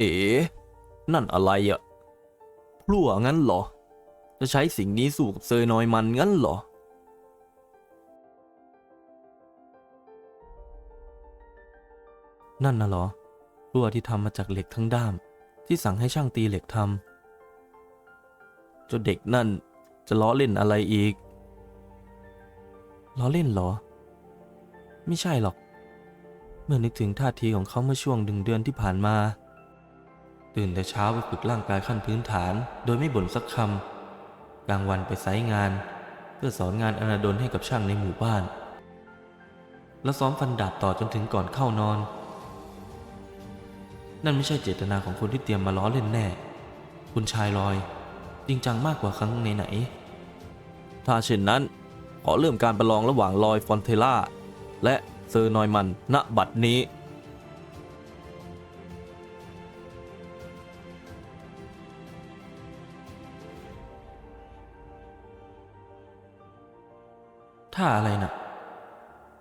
เอ๋นั่นอะไรอะพลั่วงั้นเหรอ จะใช้สิ่งนี้สู้กับเซอร์นอยมันงั้นเหรอ นั่นน่ะเหรอพลั่วที่ทำมาจากเหล็กทั้งด้าม ที่สั่งให้ช่างตีเหล็กทำเจ้าเด็กนั่นจะล้อเล่นอะไรอีก ล้อเล่นเหรอ ไม่ใช่หรอก เมื่อนึกถึงท่าทีของเขาเมื่อช่วงหนึ่งเดือนที่ผ่านมา ตื่นแต่เช้าไปฝึกร่างกายขั้นพื้นฐาน โดยไม่บ่นสักคำกลางวันไปไซต์งาน เพื่อสอนงานอนาดลให้กับช่างในหมู่บ้าน แล้วซ้อมฟันดาบต่อจนถึงก่อนเข้านอน นั่นไม่ใช่เจตนาของคนที่เตรียมมาล้อเล่นแน่ คุณชายลอย จริงจังมากกว่าครั้งไหนๆถ้าเช่นนั้น ขอเริ่มการประลองระหว่างลอยฟอนเทล่าและเซอร์นอยมันณบัดนี้ ท่าอะไรนะ่ะ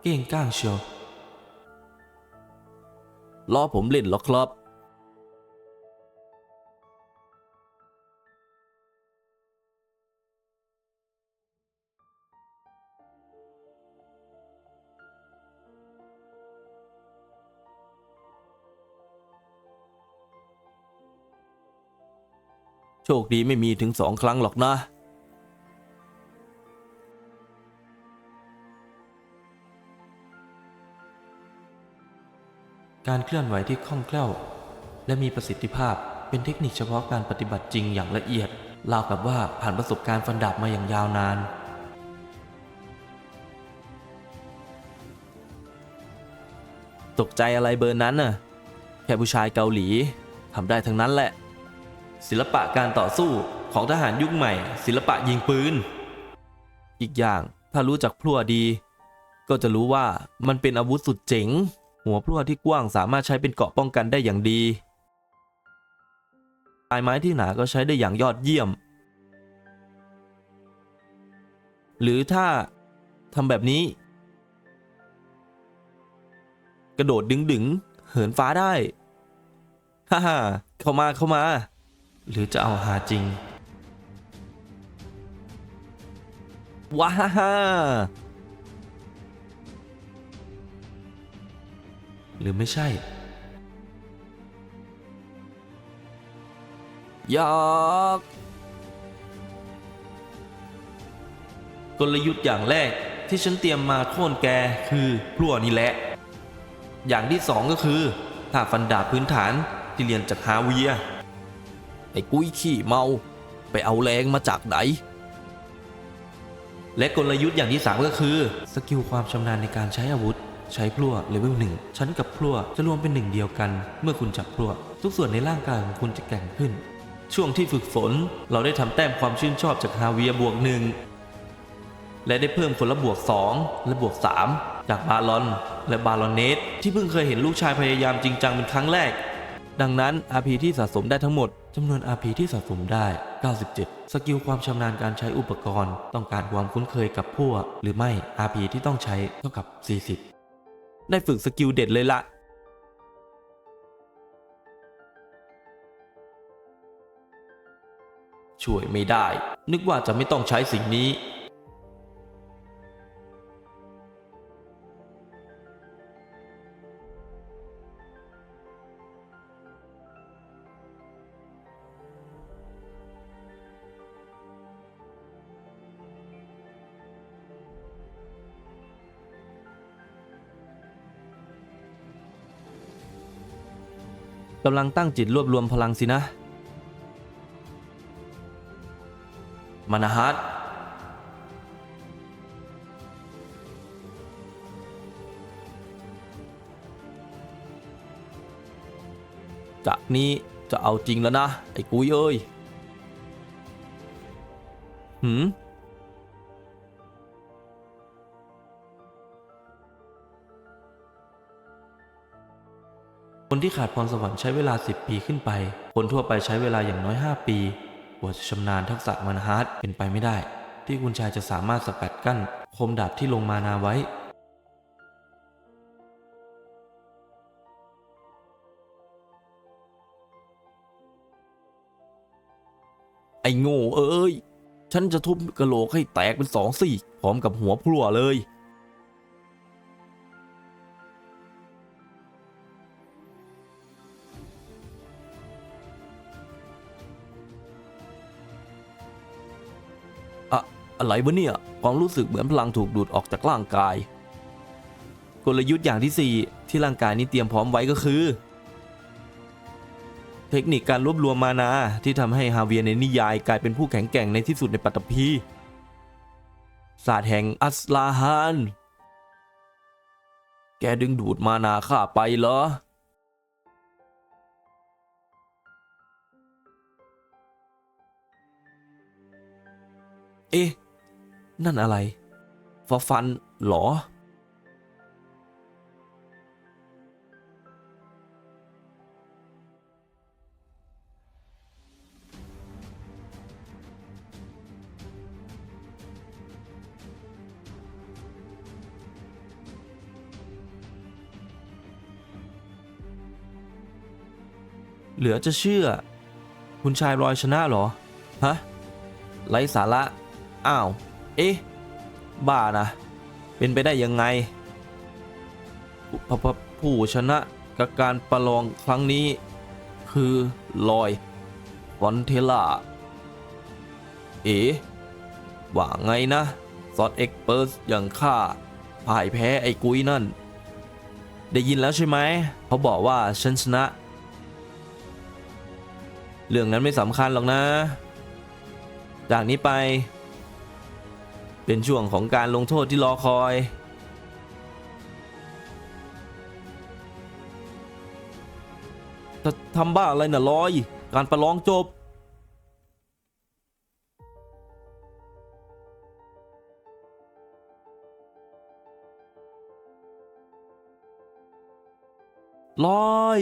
เก่งก้างเชียวล้อผมเล่นหรอครับ โชคดีไม่มีถึงสองครั้งหรอกนะ การเคลื่อนไหวที่คล่องแคล่ว และมีประสิทธิภาพเป็นเทคนิคเฉพาะการปฏิบัติจริงอย่างละเอียดราวกับว่าผ่านประสบการณ์ฟันดาบมาอย่างยาวนาน ตกใจอะไรเบอร์นั้นน่ะ แค่ผู้ชายเกาหลีทำได้ทั้งนั้นแหละ ศิลปะการต่อสู้ของทหารยุคใหม่ ศิลปะยิงปืน อีกอย่างถ้ารู้จักพลั่วดี ก็จะรู้ว่ามันเป็นอาวุธสุดเจ๋ง หัวพลั่วที่กว้างสามารถใช้เป็นเกราะป้องกันได้อย่างดีปลายไม้ที่หนาก็ใช้ได้อย่างยอดเยี่ยม หรือถ้าทำแบบนี้ กระโดดดึงดึงเหินฟ้าได้ ฮ่าฮ่าเข้ามาเข้ามา หรือจะเอาหาจริง ว้าฮ่า หรือไม่ใช่ยอกกลยุทธ์อย่างแรกที่ฉันเตรียมมาโค่นแกคือพลั่วนี่แหละ อย่างที่สองก็คือท่าฟันดาบพื้นฐานที่เรียนจากฮาเวีย ไอ้กุ้ยขี้เมา ไปเอาแรงมาจากไหน และกลยุทธ์อย่างที่สามก็คือ สกิลความชำนาญในการใช้อาวุธ ใช้พลั่วเลเวลหนึ่งชั้นกับพลั่วจะรวมเป็นหนึ่งเดียวกัน เมื่อคุณจับพลั่วทุกส่วนในร่างกายของคุณจะแกร่งขึ้น ช่วงที่ฝึกฝนเราได้ทำแต้มความชื่นชอบจากฮาเวียบวกหนึ่งและได้เพิ่มคนละบวก 2 และบวก 3 จากบาลอน และบาลอนเนสที่เพิ่งเคยเห็นลูกชายพยายามจริงจังเป็นครั้งแรก ดังนั้น RP ที่สะสมได้ทั้งหมดจำนวน RP ที่สะสมได้ 97 สกิลความชำนาญการใช้อุปกรณ์ ต้องการความคุ้นเคยกับพวก หรือไม่ RP ที่ต้องใช้เท่ากับ 40 ได้ฝึกสกิลเด็ดเลยละ ช่วยไม่ได้ นึกว่าจะไม่ต้องใช้สิ่งนี้ กำลังตั้งจิตรวบรวมพลังสินะ มานาฮัตจากนี้จะเอาจริงแล้วนะ ไอ้กุ้ยเอ้ยหืม คนที่ขาดพรสวรรค์ใช้เวลา 10 ปีขึ้นไป คนทั่วไปใช้เวลาอย่างน้อย 5 ปีกว่าจะชำนาญทักษะมันฮาร์ดเป็นไปไม่ได้ ที่คุณชายจะสามารถสกัดกั้น คมดาบที่ลงมานาไว้ ไอ้โง่เอ้ย ฉันจะทุบกระโหลกให้แตกเป็นสองสี่พร้อมกับหัวพลัวเลย อะอะไรวะเนี่ย ความรู้สึกเหมือนพลังถูกดูดออกจากร่างกาย กลยุทธ์อย่างที่ 4 ที่ร่างกายนี้เตรียมพร้อมไว้ก็คือ เทคนิคการรวบรวมมานาที่ทำให้ฮาเวียในนิยายกลายเป็นผู้แข็งแกร่งในที่สุดในปัตตภีศาสตร์แห่งอัสลาฮาน แกดึงดูดมานาข้าไปเหรอเอ๊ะ นั่นอะไรฟอฟันเหรอ เหลือจะเชื่อ คุณชายรอยชนะเหรอ ฮะ ไร้สาระ อ้าว เอ๊ะ บ้านะ เป็นไปได้ยังไงพพผู้ชนะกับการประลองครั้งนี้ คือลอยฟอนเทล่า เอ๋ว่าไงนะซอดเอ็กเปิร์สอย่างข้าพ่ายแพ้ไอ้กุ้ยนั่น ได้ยินแล้วใช่ไหมเขาบอกว่าฉันชนะ เรื่องนั้นไม่สำคัญหรอกนะ จากนี้ไป เป็นช่วงของการลงโทษที่รอคอย ทำบ้าอะไรน่ะลอย การประลองจบ ลอย